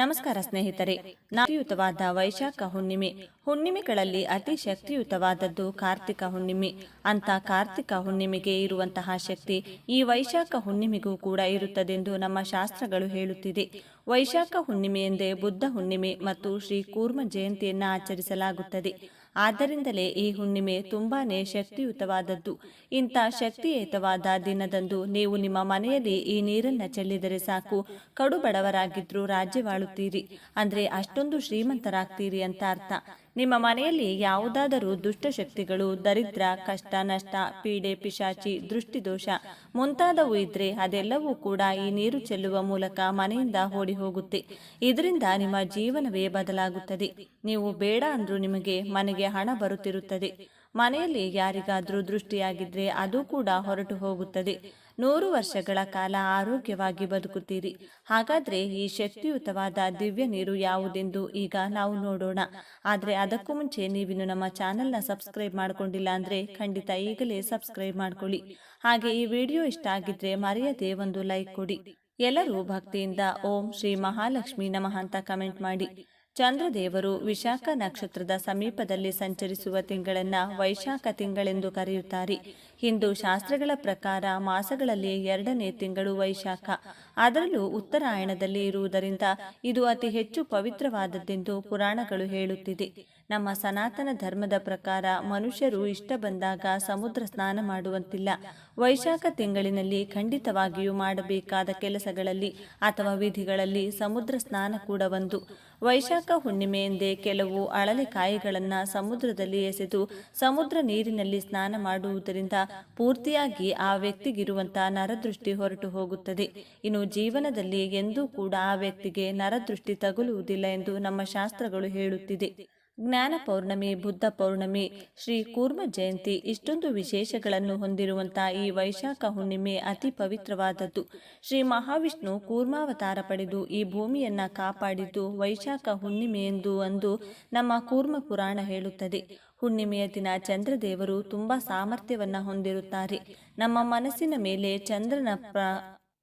ನಮಸ್ಕಾರ ಸ್ನೇಹಿತರೆ ನಾಯುತವಾದ ವೈಶಾಖ ಹುಣ್ಣಿಮೆ. ಹುಣ್ಣಿಮೆಗಳಲ್ಲಿ ಅತಿ ಶಕ್ತಿಯುತವಾದದ್ದು ಕಾರ್ತಿಕ ಹುಣ್ಣಿಮೆ. ಅಂತ ಕಾರ್ತಿಕ ಹುಣ್ಣಿಮೆಗೆ ಇರುವಂತಹ ಶಕ್ತಿ ಈ ವೈಶಾಖ ಹುಣ್ಣಿಮೆಗೂ ಕೂಡ ಇರುತ್ತದೆಂದು ನಮ್ಮ ಶಾಸ್ತ್ರಗಳು ಹೇಳುತ್ತಿದೆ. ವೈಶಾಖ ಹುಣ್ಣಿಮೆ ಎಂದೇ ಬುದ್ಧ ಹುಣ್ಣಿಮೆ ಮತ್ತು ಶ್ರೀ ಕೂರ್ಮ ಜಯಂತಿಯನ್ನ ಆಚರಿಸಲಾಗುತ್ತದೆ. ಆದ್ದರಿಂದಲೇ ಈ ಹುಣ್ಣಿಮೆ ತುಂಬಾನೇ ಶಕ್ತಿಯುತವಾದದ್ದು. ಇಂಥ ಶಕ್ತಿಯುತವಾದ ದಿನದಂದು ನೀವು ನಿಮ್ಮ ಮನೆಯಲ್ಲಿ ಈ ನೀರನ್ನು ಚೆಲ್ಲಿದರೆ ಸಾಕು. ಕಡು ಬಡವರಾಗಿದ್ರೂ ರಾಜ್ಯವಾಳುತ್ತೀರಿ. ಅಂದ್ರೆ ಅಷ್ಟೊಂದು ಶ್ರೀಮಂತರಾಗ್ತೀರಿ ಅಂತ ಅರ್ಥ. ನಿಮ್ಮ ಮನೆಯಲ್ಲಿ ಯಾವುದಾದರೂ ದುಷ್ಟಶಕ್ತಿಗಳು, ದರಿದ್ರ, ಕಷ್ಟ, ನಷ್ಟ, ಪೀಡೆ, ಪಿಶಾಚಿ, ದೃಷ್ಟಿದೋಷ ಮುಂತಾದವು ಇದ್ರೆ ಅದೆಲ್ಲವೂ ಕೂಡ ಈ ನೀರು ಚೆಲ್ಲುವ ಮೂಲಕ ಮನೆಯಿಂದ ಓಡಿ ಹೋಗುತ್ತೆ ಇದರಿಂದ ನಿಮ್ಮ ಜೀವನವೇ ಬದಲಾಗುತ್ತದೆ. ನೀವು ಬೇಡ ಅಂದ್ರೂ ನಿಮಗೆ ಮನೆಗೆ ಹಣ ಬರುತ್ತಿರುತ್ತದೆ. ಮನೆಯಲ್ಲಿ ಯಾರಿಗಾದರೂ ದೃಷ್ಟಿಯಾಗಿದ್ರೆ ಅದು ಕೂಡ ಹೊರಟು ಹೋಗುತ್ತದೆ ನೂರು ವರ್ಷಗಳ ಕಾಲ ಆರೋಗ್ಯವಾಗಿ ಬದುಕುತ್ತೀರಿ. ಹಾಗಾದ್ರೆ ಈ ಶಕ್ತಿಯುತವಾದ ದಿವ್ಯ ನೀರು ಯಾವುದೆಂದು ಈಗ ನಾವು ನೋಡೋಣ. ಆದ್ರೆ ಅದಕ್ಕೂ ಮುಂಚೆ ನೀವಿನ್ನು ನಮ್ಮ ಚಾನೆಲ್ನ ಸಬ್ಸ್ಕ್ರೈಬ್ ಮಾಡ್ಕೊಂಡಿಲ್ಲ ಅಂದ್ರೆ ಖಂಡಿತ ಈಗಲೇ ಸಬ್ಸ್ಕ್ರೈಬ್ ಮಾಡ್ಕೊಳ್ಳಿ. ಹಾಗೆ ಈ ವಿಡಿಯೋ ಇಷ್ಟ ಆಗಿದ್ರೆ ಮರೆಯದೆ ಒಂದು ಲೈಕ್ ಕೊಡಿ. ಎಲ್ಲರೂ ಭಕ್ತಿಯಿಂದ ಓಂ ಶ್ರೀ ಮಹಾಲಕ್ಷ್ಮಿ ನಮಃ ಅಂತ ಕಮೆಂಟ್ ಮಾಡಿ. ಚಂದ್ರದೇವರು ವಿಶಾಖ ನಕ್ಷತ್ರದ ಸಮೀಪದಲ್ಲಿ ಸಂಚರಿಸುವ ತಿಂಗಳನ್ನ ವೈಶಾಖ ತಿಂಗಳೆಂದು ಕರೆಯುತ್ತಾರೆ. ಹಿಂದೂ ಶಾಸ್ತ್ರಗಳ ಪ್ರಕಾರ ಮಾಸಗಳಲ್ಲಿ ಎರಡನೇ ತಿಂಗಳು ವೈಶಾಖ. ಅದರಲ್ಲೂ ಉತ್ತರಾಯಣದಲ್ಲಿ ಇರುವುದರಿಂದ ಇದು ಅತಿ ಹೆಚ್ಚು ಪವಿತ್ರವಾದದ್ದೆಂದು ಪುರಾಣಗಳು ಹೇಳುತ್ತಿದೆ. ನಮ್ಮ ಸನಾತನ ಧರ್ಮದ ಪ್ರಕಾರ ಮನುಷ್ಯರು ಇಷ್ಟ ಬಂದಾಗ ಸಮುದ್ರ ಸ್ನಾನ ಮಾಡುವಂತಿಲ್ಲ. ವೈಶಾಖ ತಿಂಗಳಿನಲ್ಲಿ ಖಂಡಿತವಾಗಿಯೂ ಮಾಡಬೇಕಾದ ಕೆಲಸಗಳಲ್ಲಿ ಅಥವಾ ವಿಧಿಗಳಲ್ಲಿ ಸಮುದ್ರ ಸ್ನಾನ ಕೂಡ ಒಂದು. ವೈಶಾಖ ಹುಣ್ಣಿಮೆಯೆಂದೇ ಕೆಲವು ಅಳಲೆ ಕಾಯಿಗಳನ್ನು ಸಮುದ್ರದಲ್ಲಿ ಎಸೆದು ಸಮುದ್ರ ನೀರಿನಲ್ಲಿ ಸ್ನಾನ ಮಾಡುವುದರಿಂದ ಪೂರ್ತಿಯಾಗಿ ಆ ವ್ಯಕ್ತಿಗಿರುವಂತಹ ನರದೃಷ್ಟಿ ಹೊರಟು ಹೋಗುತ್ತದೆ. ಇನ್ನು ಜೀವನದಲ್ಲಿ ಎಂದೂ ಕೂಡ ಆ ವ್ಯಕ್ತಿಗೆ ನರದೃಷ್ಟಿ ತಗುಲುವುದಿಲ್ಲ ಎಂದು ನಮ್ಮ ಶಾಸ್ತ್ರಗಳು ಹೇಳುತ್ತಿದೆ. ಜ್ಞಾನ ಪೌರ್ಣಮಿ, ಬುದ್ಧ ಪೌರ್ಣಮಿ, ಶ್ರೀ ಕೂರ್ಮ ಜಯಂತಿ ಇಷ್ಟೊಂದು ವಿಶೇಷಗಳನ್ನು ಹೊಂದಿರುವಂತಹ ಈ ವೈಶಾಖ ಹುಣ್ಣಿಮೆ ಅತಿ ಪವಿತ್ರವಾದದ್ದು. ಶ್ರೀ ಮಹಾವಿಷ್ಣು ಕೂರ್ಮಾವತಾರ ಪಡೆದು ಈ ಭೂಮಿಯನ್ನ ಕಾಪಾಡಿದ್ದು ವೈಶಾಖ ಹುಣ್ಣಿಮೆ ಎಂದು ಅಂದು ನಮ್ಮ ಕೂರ್ಮ ಪುರಾಣ ಹೇಳುತ್ತದೆ. ಹುಣ್ಣಿಮೆಯ ದಿನ ಚಂದ್ರದೇವರು ತುಂಬಾ ಸಾಮರ್ಥ್ಯವನ್ನ ಹೊಂದಿರುತ್ತಾರೆ. ನಮ್ಮ ಮನಸ್ಸಿನ ಮೇಲೆ ಚಂದ್ರನ ಪ್ರ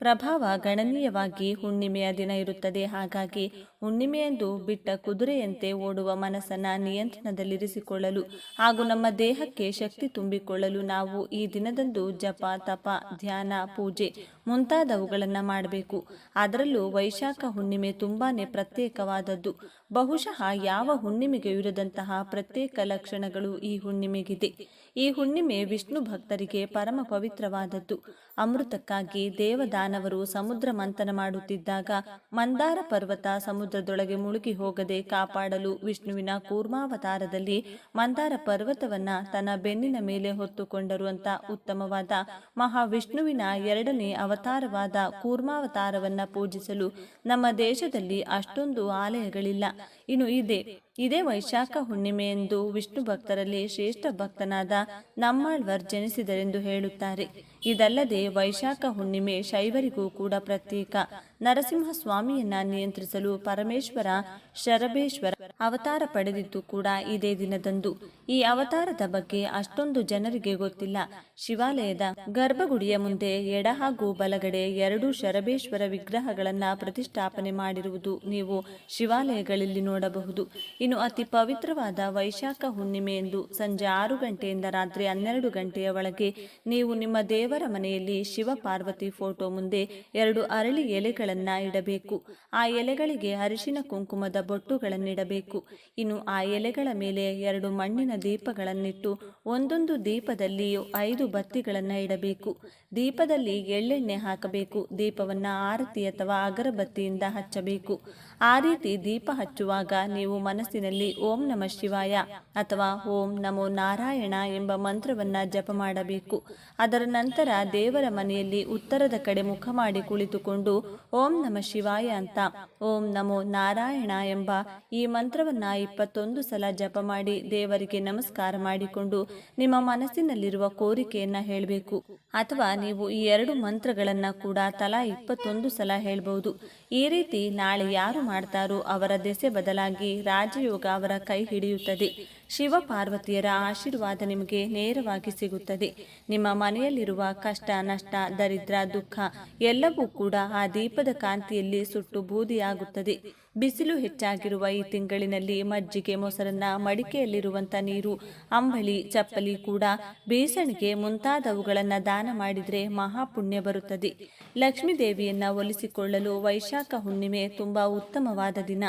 ಪ್ರಭಾವ ಗಣನೀಯವಾಗಿ ಹುಣ್ಣಿಮೆಯ ದಿನ ಇರುತ್ತದೆ. ಹಾಗಾಗಿ ಹುಣ್ಣಿಮೆಯಂದು ಬಿಟ್ಟ ಕುದುರೆಯಂತೆ ಓಡುವ ಮನಸ್ಸನ್ನು ನಿಯಂತ್ರಣದಲ್ಲಿರಿಸಿಕೊಳ್ಳಲು ಹಾಗೂ ನಮ್ಮ ದೇಹಕ್ಕೆ ಶಕ್ತಿ ತುಂಬಿಕೊಳ್ಳಲು ನಾವು ಈ ದಿನದಂದು ಜಪ, ತಪ, ಧ್ಯಾನ, ಪೂಜೆ ಮುಂತಾದವುಗಳನ್ನು ಮಾಡಬೇಕು. ಅದರಲ್ಲೂ ವೈಶಾಖ ಹುಣ್ಣಿಮೆ ತುಂಬಾನೇ ಪ್ರತ್ಯೇಕವಾದದ್ದು. ಬಹುಶಃ ಯಾವ ಹುಣ್ಣಿಮೆಗೆ ಇರದಂತಹ ಪ್ರತ್ಯೇಕ ಲಕ್ಷಣಗಳು ಈ ಹುಣ್ಣಿಮೆಗಿದೆ. ಈ ಹುಣ್ಣಿಮೆ ವಿಷ್ಣು ಭಕ್ತರಿಗೆ ಪರಮ ಪವಿತ್ರವಾದದ್ದು. ಅಮೃತಕ್ಕಾಗಿ ದೇವದಾನವರು ಸಮುದ್ರ ಮಂಥನ ಮಾಡುತ್ತಿದ್ದಾಗ ಮಂದಾರ ಪರ್ವತ ಸಮುದ್ರದೊಳಗೆ ಮುಳುಗಿ ಹೋಗದೆ ಕಾಪಾಡಲು ವಿಷ್ಣುವಿನ ಕೂರ್ಮಾವತಾರದಲ್ಲಿ ಮಂದಾರ ಪರ್ವತವನ್ನ ತನ್ನ ಬೆನ್ನಿನ ಮೇಲೆ ಹೊತ್ತುಕೊಂಡರು ಅಂತ ಉತ್ತಮವಾದ ಮಹಾವಿಷ್ಣುವಿನ ಎರಡನೇ ಅವತಾರವಾದ ಕೂರ್ಮಾವತಾರವನ್ನ ಪೂಜಿಸಲು ನಮ್ಮ ದೇಶದಲ್ಲಿ ಅಷ್ಟೊಂದು ಆಲಯಗಳಿಲ್ಲ. ಇನ್ನು ಇದೆ. ಇದೇ ವೈಶಾಖ ಹುಣ್ಣಿಮೆ ಎಂದು ವಿಷ್ಣು ಭಕ್ತರಲ್ಲಿ ಶ್ರೇಷ್ಠ ಭಕ್ತನಾದ ನಮ್ಮಾಳ್ವರ್ ಜನಿಸಿದರೆಂದು ಹೇಳುತ್ತಾರೆ. ಇದಲ್ಲದೆ ವೈಶಾಖ ಹುಣ್ಣಿಮೆ ಶೈವರಿಗೂ ಕೂಡ ಪ್ರತ್ಯೇಕ. ನರಸಿಂಹ ಸ್ವಾಮಿಯನ್ನ ನಿಯಂತ್ರಿಸಲು ಪರಮೇಶ್ವರ ಶರಬೇಶ್ವರ ಅವತಾರ ಪಡೆದಿದ್ದು ಕೂಡ ಇದೇ ದಿನದಂದು. ಈ ಅವತಾರದ ಬಗ್ಗೆ ಅಷ್ಟೊಂದು ಜನರಿಗೆ ಗೊತ್ತಿಲ್ಲ. ಶಿವಾಲಯದ ಗರ್ಭಗುಡಿಯ ಮುಂದೆ ಎಡ ಹಾಗೂ ಬಲಗಡೆ ಎರಡು ಶರಬೇಶ್ವರ ವಿಗ್ರಹಗಳನ್ನ ಪ್ರತಿಷ್ಠಾಪನೆ ಮಾಡಿರುವುದು ನೀವು ಶಿವಾಲಯಗಳಲ್ಲಿ ನೋಡಬಹುದು. ಇನ್ನು ಅತಿ ಪವಿತ್ರವಾದ ವೈಶಾಖ ಹುಣ್ಣಿಮೆ ಎಂದು ಸಂಜೆ ಆರು ಗಂಟೆಯಿಂದ ರಾತ್ರಿ ಹನ್ನೆರಡು ಗಂಟೆಯ ಒಳಗೆ ನೀವು ನಿಮ್ಮ ದೇವರ ಮನೆಯಲ್ಲಿ ಶಿವ ಪಾರ್ವತಿ ಫೋಟೋ ಮುಂದೆ ಎರಡು ಅರಳಿ ಎಲೆಗಳನ್ನ ಇಡಬೇಕು. ಆ ಎಲೆಗಳಿಗೆ ಅರಿಶಿನ ಕುಂಕುಮದ ಬೊಟ್ಟುಗಳನ್ನಿಡಬೇಕು. ಇನ್ನು ಆ ಎಲೆಗಳ ಮೇಲೆ ಎರಡು ಮಣ್ಣಿನ ದೀಪಗಳನ್ನಿಟ್ಟು ಒಂದೊಂದು ದೀಪದಲ್ಲಿಯೂ ಐದು ಬತ್ತಿಗಳನ್ನ ಇಡಬೇಕು. ದೀಪದಲ್ಲಿ ಎಳ್ಳೆಣ್ಣೆ ಹಾಕಬೇಕು. ದೀಪವನ್ನ ಆರತಿ ಅಥವಾ ಅಗರಬತ್ತಿಯಿಂದ ಹಚ್ಚಬೇಕು. ಆ ರೀತಿ ದೀಪ ಹಚ್ಚುವಾಗ ನೀವು ಮನಸ್ಸಿನಲ್ಲಿ ಓಂ ನಮ ಶಿವಾಯ ಅಥವಾ ಓಂ ನಮೋ ನಾರಾಯಣ ಎಂಬ ಮಂತ್ರವನ್ನ ಜಪ ಮಾಡಬೇಕು. ಅದರ ನಂತರ ದೇವರ ಮನೆಯಲ್ಲಿ ಉತ್ತರದ ಕಡೆ ಮುಖ ಮಾಡಿ ಕುಳಿತುಕೊಂಡು ಓಂ ನಮ ಶಿವಾಯ ಅಂತ ಓಂ ನಮೋ ನಾರಾಯಣ ಎಂಬ ಈ ಮಂತ್ರವನ್ನ ಇಪ್ಪತ್ತೊಂದು ಸಲ ಜಪ ಮಾಡಿ ದೇವರಿಗೆ ನಮಸ್ಕಾರ ಮಾಡಿಕೊಂಡು ನಿಮ್ಮ ಮನಸ್ಸಿನಲ್ಲಿರುವ ಕೋರಿಕೆಯನ್ನ ಹೇಳಬೇಕು. ಅಥವಾ ನೀವು ಈ ಎರಡು ಮಂತ್ರಗಳನ್ನ ಕೂಡ ತಲಾ ಇಪ್ಪತ್ತೊಂದು ಸಲ ಹೇಳಬಹುದು ಈ ರೀತಿ ನಾಳೆ ಯಾರು ಮಾಡ್ತಾರೋ ಅವರ ದೆಸೆ ಬದಲಾಗಿ ರಾಜಯೋಗ ಅವರ ಕೈ ಹಿಡಿಯುತ್ತದೆ. ಶಿವ ಪಾರ್ವತಿಯರ ಆಶೀರ್ವಾದ ನಿಮಗೆ ನೇರವಾಗಿ ಸಿಗುತ್ತದೆ. ನಿಮ್ಮ ಮನೆಯಲ್ಲಿರುವ ಕಷ್ಟ, ನಷ್ಟ, ದರಿದ್ರ, ದುಃಖ ಎಲ್ಲವೂ ಕೂಡ ಆ ದೀಪದ ಕಾಂತಿಯಲ್ಲಿ ಸುಟ್ಟು ಬೂದಿಯಾಗುತ್ತದೆ. ಬಿಸಿಲು ಹೆಚ್ಚಾಗಿರುವ ಈ ತಿಂಗಳಿನಲ್ಲಿ ಮಜ್ಜಿಗೆ, ಮೊಸರನ್ನ, ಮಡಿಕೆಯಲ್ಲಿರುವಂಥ ನೀರು ಅಂಬಳಿ ಚಪ್ಪಲಿ ಕೂಡ ಬೇಸಣಿಗೆ ಮುಂತಾದವುಗಳನ್ನು ದಾನ ಮಾಡಿದರೆ ಮಹಾಪುಣ್ಯ ಬರುತ್ತದೆ. ಲಕ್ಷ್ಮೀ ದೇವಿಯನ್ನ ಒಲಿಸಿಕೊಳ್ಳಲು ವೈಶಾಖ ಹುಣ್ಣಿಮೆ ತುಂಬಾ ಉತ್ತಮವಾದ ದಿನ.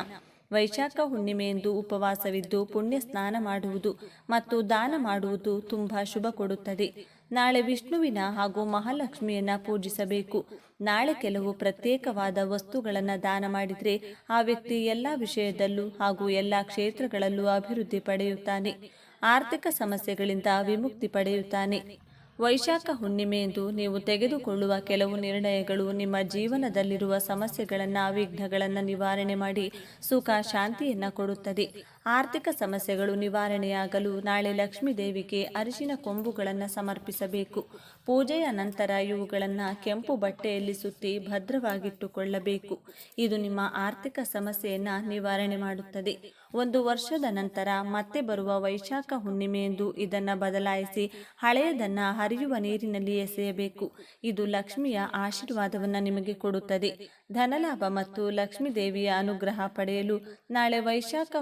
ವೈಶಾಖ ಹುಣ್ಣಿಮೆಯಂದು ಉಪವಾಸವಿದ್ದು ಪುಣ್ಯ ಸ್ನಾನ ಮಾಡುವುದು ಮತ್ತು ದಾನ ಮಾಡುವುದು ತುಂಬ ಶುಭ ಕೊಡುತ್ತದೆ. ನಾಳೆ ವಿಷ್ಣುವಿನ ಹಾಗೂ ಮಹಾಲಕ್ಷ್ಮಿಯನ್ನ ಪೂಜಿಸಬೇಕು. ನಾಳೆ ಕೆಲವು ಪ್ರತ್ಯೇಕವಾದ ವಸ್ತುಗಳನ್ನು ದಾನ ಮಾಡಿದರೆ ಆ ವ್ಯಕ್ತಿ ಎಲ್ಲ ವಿಷಯದಲ್ಲೂ ಹಾಗೂ ಎಲ್ಲ ಕ್ಷೇತ್ರಗಳಲ್ಲೂ ಅಭಿವೃದ್ಧಿ ಪಡೆಯುತ್ತಾನೆ. ಆರ್ಥಿಕ ಸಮಸ್ಯೆಗಳಿಂದ ವಿಮುಕ್ತಿ ಪಡೆಯುತ್ತಾನೆ. ವೈಶಾಖ ಹುಣ್ಣಿಮೆಯಂದು ನೀವು ತೆಗೆದುಕೊಳ್ಳುವ ಕೆಲವು ನಿರ್ಣಯಗಳು ನಿಮ್ಮ ಜೀವನದಲ್ಲಿರುವ ಸಮಸ್ಯೆಗಳನ್ನು, ವಿಘ್ನಗಳನ್ನು ನಿವಾರಣೆ ಮಾಡಿ ಸುಖ, ಶಾಂತಿಯನ್ನು ಕೊಡುತ್ತದೆ. ಆರ್ಥಿಕ ಸಮಸ್ಯೆಗಳು ನಿವಾರಣೆಯಾಗಲು ನಾಳೆ ಲಕ್ಷ್ಮೀ ದೇವಿಗೆ ಅರಿಶಿನ ಕೊಂಬುಗಳನ್ನು ಸಮರ್ಪಿಸಬೇಕು. ಪೂಜೆಯ ನಂತರ ಇವುಗಳನ್ನು ಕೆಂಪು ಬಟ್ಟೆಯಲ್ಲಿ ಸುತ್ತಿ ಭದ್ರವಾಗಿಟ್ಟುಕೊಳ್ಳಬೇಕು. ಇದು ನಿಮ್ಮ ಆರ್ಥಿಕ ಸಮಸ್ಯೆಯನ್ನು ನಿವಾರಣೆ ಮಾಡುತ್ತದೆ. ಒಂದು ವರ್ಷದ ನಂತರ ಮತ್ತೆ ಬರುವ ವೈಶಾಖ ಹುಣ್ಣಿಮೆಯೆಂದು ಇದನ್ನು ಬದಲಾಯಿಸಿ ಹಳೆಯದನ್ನು ಹರಿಯುವ ನೀರಿನಲ್ಲಿ ಎಸೆಯಬೇಕು ಇದು ಲಕ್ಷ್ಮಿಯ ಆಶೀರ್ವಾದವನ್ನು ನಿಮಗೆ ಕೊಡುತ್ತದೆ. ಧನಲಾಭ ಮತ್ತು ಲಕ್ಷ್ಮೀ ದೇವಿಯ ಅನುಗ್ರಹ ಪಡೆಯಲು ನಾಳೆ ವೈಶಾಖ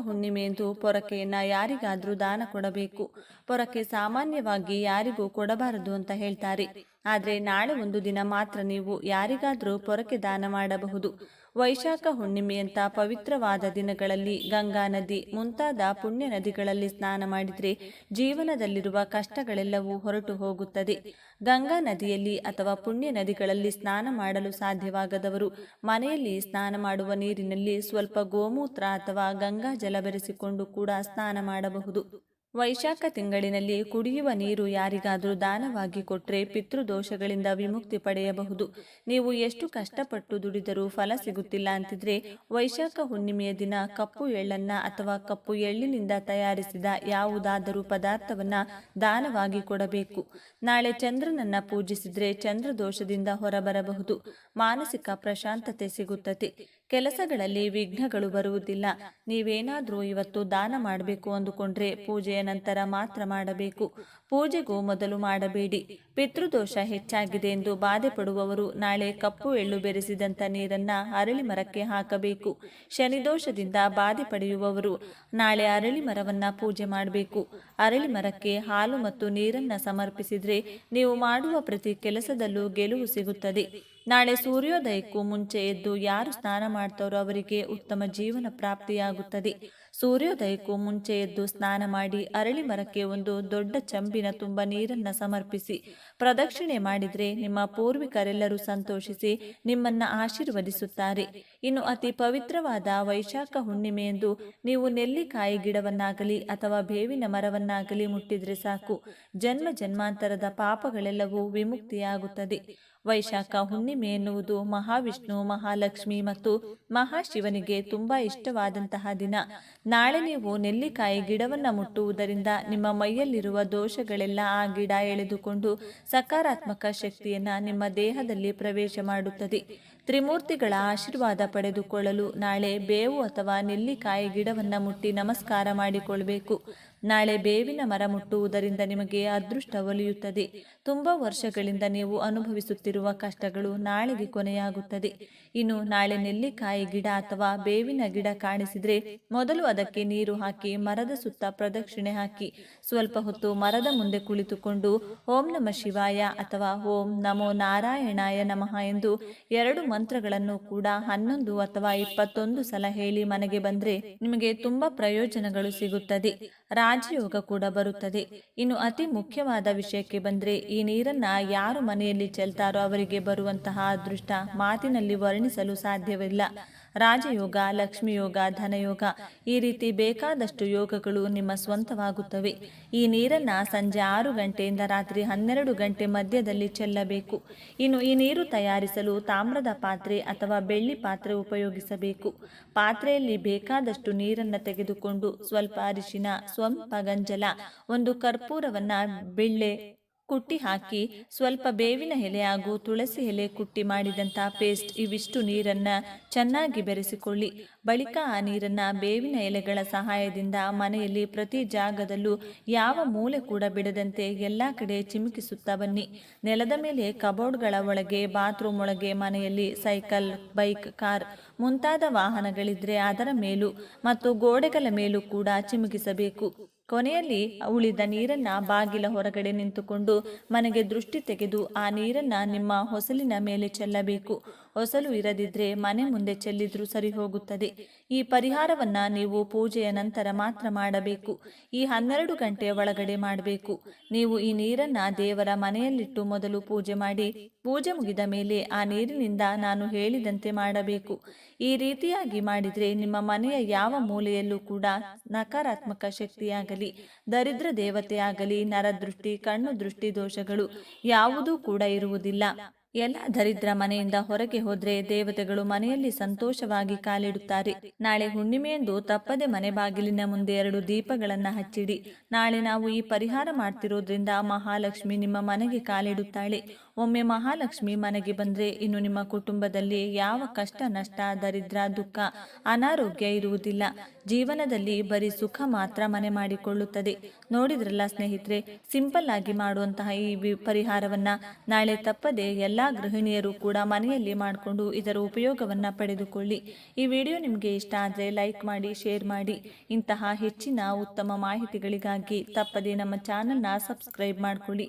ಹುಣ್ಣಿಮೆಯಂದು ಪೊರಕೆಯನ್ನು ಯಾರಿಗಾದರೂ ದಾನ ಕೊಡಬೇಕು. ಪೊರಕೆ ಸಾಮಾನ್ಯವಾಗಿ ಯಾರಿಗೂ ಕೊಡಬಾರದು ಅಂತ ಹೇಳ್ತಾರೆ. ಆದರೆ ನಾಳೆ ಒಂದು ದಿನ ಮಾತ್ರ ನೀವು ಯಾರಿಗಾದರೂ ಪೊರಕೆ ದಾನ ಮಾಡಬಹುದು. ವೈಶಾಖ ಹುಣ್ಣಿಮೆಯಂಥ ಪವಿತ್ರವಾದ ದಿನಗಳಲ್ಲಿ ಗಂಗಾ ನದಿ ಮುಂತಾದ ಪುಣ್ಯ ನದಿಗಳಲ್ಲಿ ಸ್ನಾನ ಮಾಡಿದರೆ ಜೀವನದಲ್ಲಿರುವ ಕಷ್ಟಗಳೆಲ್ಲವೂ ಹೊರಟು ಹೋಗುತ್ತದೆ. ಗಂಗಾ ನದಿಯಲ್ಲಿ ಅಥವಾ ಪುಣ್ಯ ನದಿಗಳಲ್ಲಿ ಸ್ನಾನ ಮಾಡಲು ಸಾಧ್ಯವಾಗದವರು ಮನೆಯಲ್ಲಿ ಸ್ನಾನ ಮಾಡುವ ನೀರಿನಲ್ಲಿ ಸ್ವಲ್ಪ ಗೋಮೂತ್ರ ಅಥವಾ ಗಂಗಾ ಜಲ ಬೆರೆಸಿಕೊಂಡು ಕೂಡ ಸ್ನಾನ ಮಾಡಬಹುದು. ವೈಶಾಖ ತಿಂಗಳಿನಲ್ಲಿ ಕುಡಿಯುವ ನೀರು ಯಾರಿಗಾದರೂ ದಾನವಾಗಿ ಕೊಟ್ಟರೆ ಪಿತೃದೋಷಗಳಿಂದ ವಿಮುಕ್ತಿ ಪಡೆಯಬಹುದು. ನೀವು ಎಷ್ಟು ಕಷ್ಟಪಟ್ಟು ದುಡಿದರೂ ಫಲ ಸಿಗುತ್ತಿಲ್ಲ ಅಂತಿದ್ರೆ ವೈಶಾಖ ಹುಣ್ಣಿಮೆಯ ದಿನ ಕಪ್ಪು ಎಳ್ಳನ್ನ ಅಥವಾ ಕಪ್ಪು ಎಳ್ಳಿನಿಂದ ತಯಾರಿಸಿದ ಯಾವುದಾದರೂ ಪದಾರ್ಥವನ್ನ ದಾನವಾಗಿ ಕೊಡಬೇಕು. ನಾಳೆ ಚಂದ್ರನನ್ನ ಪೂಜಿಸಿದ್ರೆ ಚಂದ್ರದೋಷದಿಂದ ಹೊರಬರಬಹುದು. ಮಾನಸಿಕ ಪ್ರಶಾಂತತೆ ಸಿಗುತ್ತದೆ. ಕೆಲಸಗಳಲ್ಲಿ ವಿಘ್ನಗಳು ಬರುವುದಿಲ್ಲ. ನೀವೇನಾದರೂ ಇವತ್ತು ದಾನ ಮಾಡಬೇಕು ಅಂದುಕೊಂಡ್ರೆ ಪೂಜೆಯ ನಂತರ ಮಾತ್ರ ಮಾಡಬೇಕು. ಪೂಜೆಗೂ ಮೊದಲು ಮಾಡಬೇಡಿ. ಪಿತೃದೋಷ ಹೆಚ್ಚಾಗಿದೆ ಎಂದು ಬಾಧೆ ಪಡುವವರು ನಾಳೆ ಕಪ್ಪು ಎಳ್ಳು ಬೆರೆಸಿದಂಥ ನೀರನ್ನ ಅರಳಿ ಮರಕ್ಕೆ ಹಾಕಬೇಕು. ಶನಿದೋಷದಿಂದ ಬಾಧೆ ಪಡೆಯುವವರು ನಾಳೆ ಅರಳಿ ಮರವನ್ನ ಪೂಜೆ ಮಾಡಬೇಕು. ಅರಳಿ ಮರಕ್ಕೆ ಹಾಲು ಮತ್ತು ನೀರನ್ನ ಸಮರ್ಪಿಸಿದ್ರೆ ನೀವು ಮಾಡುವ ಪ್ರತಿ ಕೆಲಸದಲ್ಲೂ ಗೆಲುವು ಸಿಗುತ್ತದೆ. ನಾಳೆ ಸೂರ್ಯೋದಯಕ್ಕೂ ಮುಂಚೆ ಎದ್ದು ಯಾರು ಸ್ನಾನ ಮಾಡ್ತಾರೋ ಅವರಿಗೆ ಉತ್ತಮ ಜೀವನ ಪ್ರಾಪ್ತಿಯಾಗುತ್ತದೆ. ಸೂರ್ಯೋದಯಕ್ಕೂ ಮುಂಚೆ ಎದ್ದು ಸ್ನಾನ ಮಾಡಿ ಅರಳಿ ಮರಕ್ಕೆ ಒಂದು ದೊಡ್ಡ ಚಂಬಿನ ತುಂಬ ನೀರನ್ನು ಸಮರ್ಪಿಸಿ, ಪ್ರದಕ್ಷಿಣೆ ಮಾಡಿದರೆ ನಿಮ್ಮ ಪೂರ್ವಿಕರೆಲ್ಲರೂ ಸಂತೋಷಿಸಿ ನಿಮ್ಮನ್ನ ಆಶೀರ್ವದಿಸುತ್ತಾರೆ. ಇನ್ನು ಅತಿ ಪವಿತ್ರವಾದ ವೈಶಾಖ ಹುಣ್ಣಿಮೆಯಂದು ನೀವು ನೆಲ್ಲಿಕಾಯಿ ಗಿಡವನ್ನಾಗಲಿ ಅಥವಾ ಬೇವಿನ ಮರವನ್ನಾಗಲಿ ಮುಟ್ಟಿದರೆ ಸಾಕು. ಜನ್ಮ ಜನ್ಮಾಂತರದ ಪಾಪಗಳೆಲ್ಲವೂ ವಿಮುಕ್ತಿಯಾಗುತ್ತದೆ. ವೈಶಾಖ ಹುಣ್ಣಿಮೆ ಎನ್ನುವುದು ಮಹಾವಿಷ್ಣು, ಮಹಾಲಕ್ಷ್ಮಿ ಮತ್ತು ಮಹಾಶಿವನಿಗೆ ತುಂಬಾ ಇಷ್ಟವಾದಂತಹ ದಿನ. ನಾಳೆ ನೀವು ನೆಲ್ಲಿಕಾಯಿ ಗಿಡವನ್ನು ಮುಟ್ಟುವುದರಿಂದ ನಿಮ್ಮ ಮೈಯಲ್ಲಿರುವ ದೋಷಗಳೆಲ್ಲ ಆ ಗಿಡ ಎಳೆದುಕೊಂಡು ಸಕಾರಾತ್ಮಕ ಶಕ್ತಿಯನ್ನ ನಿಮ್ಮ ದೇಹದಲ್ಲಿ ಪ್ರವೇಶ ಮಾಡುತ್ತದೆ. ತ್ರಿಮೂರ್ತಿಗಳ ಆಶೀರ್ವಾದ ಪಡೆದುಕೊಳ್ಳಲು ನಾಳೆ ಬೇವು ಅಥವಾ ನೆಲ್ಲಿಕಾಯಿ ಗಿಡವನ್ನು ಮುಟ್ಟಿ ನಮಸ್ಕಾರ ಮಾಡಿಕೊಳ್ಬೇಕು. ನಾಳೆ ಬೇವಿನ ಮರ ಮುಟ್ಟುವುದರಿಂದ ನಿಮಗೆ ಅದೃಷ್ಟ ಒಲಿಯುತ್ತದೆ ತುಂಬ ವರ್ಷಗಳಿಂದ ನೀವು ಅನುಭವಿಸುತ್ತಿರುವ ಕಷ್ಟಗಳು ನಾಳೆಗೆ ಕೊನೆಯಾಗುತ್ತದೆ. ಇನ್ನು ನಾಳೆ ನೆಲ್ಲಿಕಾಯಿ ಗಿಡ ಅಥವಾ ಬೇವಿನ ಗಿಡ ಕಾಣಿಸಿದ್ರೆ ಮೊದಲು ಅದಕ್ಕೆ ನೀರು ಹಾಕಿ, ಮರದ ಸುತ್ತ ಪ್ರದಕ್ಷಿಣೆ ಹಾಕಿ, ಸ್ವಲ್ಪ ಹೊತ್ತು ಮರದ ಮುಂದೆ ಕುಳಿತುಕೊಂಡು ಓಂ ನಮ ಶಿವಾಯ ಅಥವಾ ಓಂ ನಮೋ ನಾರಾಯಣಾಯ ನಮಃ ಎಂದು ಎರಡು ಮಂತ್ರಗಳನ್ನು ಕೂಡ ಹನ್ನೊಂದು ಅಥವಾ ಇಪ್ಪತ್ತೊಂದು ಸಲ ಹೇಳಿ ಮನೆಗೆ ಬಂದ್ರೆ ನಿಮಗೆ ತುಂಬಾ ಪ್ರಯೋಜನಗಳು ಸಿಗುತ್ತದೆ. ರಾಜಯೋಗ ಕೂಡ ಬರುತ್ತದೆ. ಇನ್ನು ಅತಿ ಮುಖ್ಯವಾದ ವಿಷಯಕ್ಕೆ ಬಂದ್ರೆ ಈ ನೀರನ್ನ ಯಾರು ಮನೆಯಲ್ಲಿ ಚೆಲ್ತಾರೋ ಅವರಿಗೆ ಬರುವಂತಹ ಅದೃಷ್ಟ ಮಾತಿನಲ್ಲಿ ವರ್ಣಿಸಲು ಸಾಧ್ಯವಿಲ್ಲ. ರಾಜಯೋಗ, ಲಕ್ಷ್ಮಿಯೋಗ, ಧನಯೋಗ ಈ ರೀತಿ ಬೇಕಾದಷ್ಟು ಯೋಗಗಳು ನಿಮ್ಮ ಸ್ವಂತವಾಗುತ್ತವೆ. ಈ ನೀರನ್ನ ಸಂಜೆ ಆರು ಗಂಟೆಯಿಂದ ರಾತ್ರಿ ಹನ್ನೆರಡು ಗಂಟೆ ಮಧ್ಯದಲ್ಲಿ ಚೆಲ್ಲಬೇಕು. ಇನ್ನು ಈ ನೀರು ತಯಾರಿಸಲು ತಾಮ್ರದ ಪಾತ್ರೆ ಅಥವಾ ಬೆಳ್ಳಿ ಪಾತ್ರೆ ಉಪಯೋಗಿಸಬೇಕು. ಪಾತ್ರೆಯಲ್ಲಿ ಬೇಕಾದಷ್ಟು ನೀರನ್ನು ತೆಗೆದುಕೊಂಡು ಸ್ವಲ್ಪ ಅರಿಶಿನ, ಸ್ವಲ್ಪ ಗಂಜಲ, ಒಂದು ಕರ್ಪೂರವನ್ನು, ಬೆಳ್ಳೆ ಕುಟ್ಟಿ ಹಾಕಿ ಸ್ವಲ್ಪ ಬೇವಿನ ಎಲೆ ಹಾಗೂ ತುಳಸಿ ಎಲೆ ಕುಟ್ಟಿ ಮಾಡಿದಂಥ ಪೇಸ್ಟ್ ಇವಿಷ್ಟು ನೀರನ್ನ ಚೆನ್ನಾಗಿ ಬೆರೆಸಿಕೊಳ್ಳಿ. ಬಳಿಕ ಆ ನೀರನ್ನ ಬೇವಿನ ಎಲೆಗಳ ಸಹಾಯದಿಂದ ಮನೆಯಲ್ಲಿ ಪ್ರತಿ ಜಾಗದಲ್ಲೂ ಯಾವ ಮೂಲೆ ಕೂಡ ಬಿಡದಂತೆ ಎಲ್ಲ ಕಡೆ ಚಿಮುಕಿಸುತ್ತಾ ಬನ್ನಿ. ನೆಲದ ಮೇಲೆ ಕಬೋರ್ಡ್ಗಳ ಒಳಗೆ, ಬಾತ್ರೂಮ್ ಒಳಗೆ, ಮನೆಯಲ್ಲಿ ಸೈಕಲ್, ಬೈಕ್, ಕಾರ್ ಮುಂತಾದ ವಾಹನಗಳಿದ್ರೆ ಅದರ ಮೇಲೂ ಮತ್ತು ಗೋಡೆಗಳ ಮೇಲೂ ಕೂಡ ಚಿಮುಕಿಸಬೇಕು. ಕೊನೆಯಲ್ಲಿ ಉಳಿದ ನೀರನ್ನ ಬಾಗಿಲ ಹೊರಗಡೆ ನಿಂತುಕೊಂಡು ಮನೆಗೆ ದೃಷ್ಟಿ ತೆಗೆದು ಆ ನೀರನ್ನ ನಿಮ್ಮ ಹೊಸಲಿನ ಮೇಲೆ ಚೆಲ್ಲಬೇಕು. ಹೊಸಲು ಇರದಿದ್ರೆ ಮನೆ ಮುಂದೆ ಚೆಲ್ಲಿದ್ರೂ ಸರಿ ಹೋಗುತ್ತದೆ. ಈ ಪರಿಹಾರವನ್ನ ನೀವು ಪೂಜೆಯ ನಂತರ ಮಾತ್ರ ಮಾಡಬೇಕು. ಈ ಹನ್ನೆರಡು ಗಂಟೆಯ ಒಳಗಡೆ ಮಾಡಬೇಕು. ನೀವು ಈ ನೀರನ್ನ ದೇವರ ಮನೆಯಲ್ಲಿಟ್ಟು ಮೊದಲು ಪೂಜೆ ಮಾಡಿ, ಪೂಜೆ ಮುಗಿದ ಮೇಲೆ ಆ ನೀರಿನಿಂದ ನಾನು ಹೇಳಿದಂತೆ ಮಾಡಬೇಕು. ಈ ರೀತಿಯಾಗಿ ಮಾಡಿದ್ರೆ ನಿಮ್ಮ ಮನೆಯ ಯಾವ ಮೂಲೆಯಲ್ಲೂ ಕೂಡ ನಕಾರಾತ್ಮಕ ಶಕ್ತಿಯಾಗಲಿ, ದರಿದ್ರ ದೇವತೆಯಾಗಲಿ ನರದೃಷ್ಟಿ, ಕಣ್ಣು ದೃಷ್ಟಿ ದೋಷಗಳು ಯಾವುದೂ ಕೂಡ ಇರುವುದಿಲ್ಲ. ಎಲ್ಲ ದರಿದ್ರ ಮನೆಯಿಂದ ಹೊರಗೆ ಹೋದ್ರೆ ದೇವತೆಗಳು ಮನೆಯಲ್ಲಿ ಸಂತೋಷವಾಗಿ ಕಾಲಿಡುತ್ತಾರೆ. ನಾಳೆ ಹುಣ್ಣಿಮೆಯಂದು ತಪ್ಪದೆ ಮನೆ ಬಾಗಿಲಿನ ಮುಂದೆ ಎರಡು ದೀಪಗಳನ್ನ ಹಚ್ಚಿಡಿ. ನಾಳೆ ನಾವು ಈ ಪರಿಹಾರ ಮಾಡ್ತಿರೋದ್ರಿಂದ ಮಹಾಲಕ್ಷ್ಮಿ ನಿಮ್ಮ ಮನೆಗೆ ಕಾಲಿಡುತ್ತಾಳೆ. ಒಮ್ಮೆ ಮಹಾಲಕ್ಷ್ಮಿ ಮನೆಗೆ ಬಂದರೆ ಇನ್ನು ನಿಮ್ಮ ಕುಟುಂಬದಲ್ಲಿ ಯಾವ ಕಷ್ಟ, ನಷ್ಟ, ದರಿದ್ರ, ದುಃಖ, ಅನಾರೋಗ್ಯ ಇರುವುದಿಲ್ಲ. ಜೀವನದಲ್ಲಿ ಬರೀ ಸುಖ ಮಾತ್ರ ಮನೆ ಮಾಡಿಕೊಳ್ಳುತ್ತದೆ. ನೋಡಿದ್ರಲ್ಲ ಸ್ನೇಹಿತರೆ, ಸಿಂಪಲ್ ಆಗಿ ಮಾಡುವಂತಹ ಈ ಪರಿಹಾರವನ್ನ ನಾಳೆ ತಪ್ಪದೆ ಎಲ್ಲ ಗೃಹಿಣಿಯರು ಕೂಡ ಮನೆಯಲ್ಲಿ ಮಾಡಿಕೊಂಡು ಇದರ ಉಪಯೋಗವನ್ನು ಪಡೆದುಕೊಳ್ಳಿ. ಈ ವಿಡಿಯೋ ನಿಮಗೆ ಇಷ್ಟ ಆದರೆ ಲೈಕ್ ಮಾಡಿ, ಶೇರ್ ಮಾಡಿ. ಇಂತಹ ಹೆಚ್ಚಿನ ಉತ್ತಮ ಮಾಹಿತಿಗಳಿಗಾಗಿ ತಪ್ಪದೆ ನಮ್ಮ ಚಾನಲ್ನ ಸಬ್ಸ್ಕ್ರೈಬ್ ಮಾಡಿಕೊಳ್ಳಿ.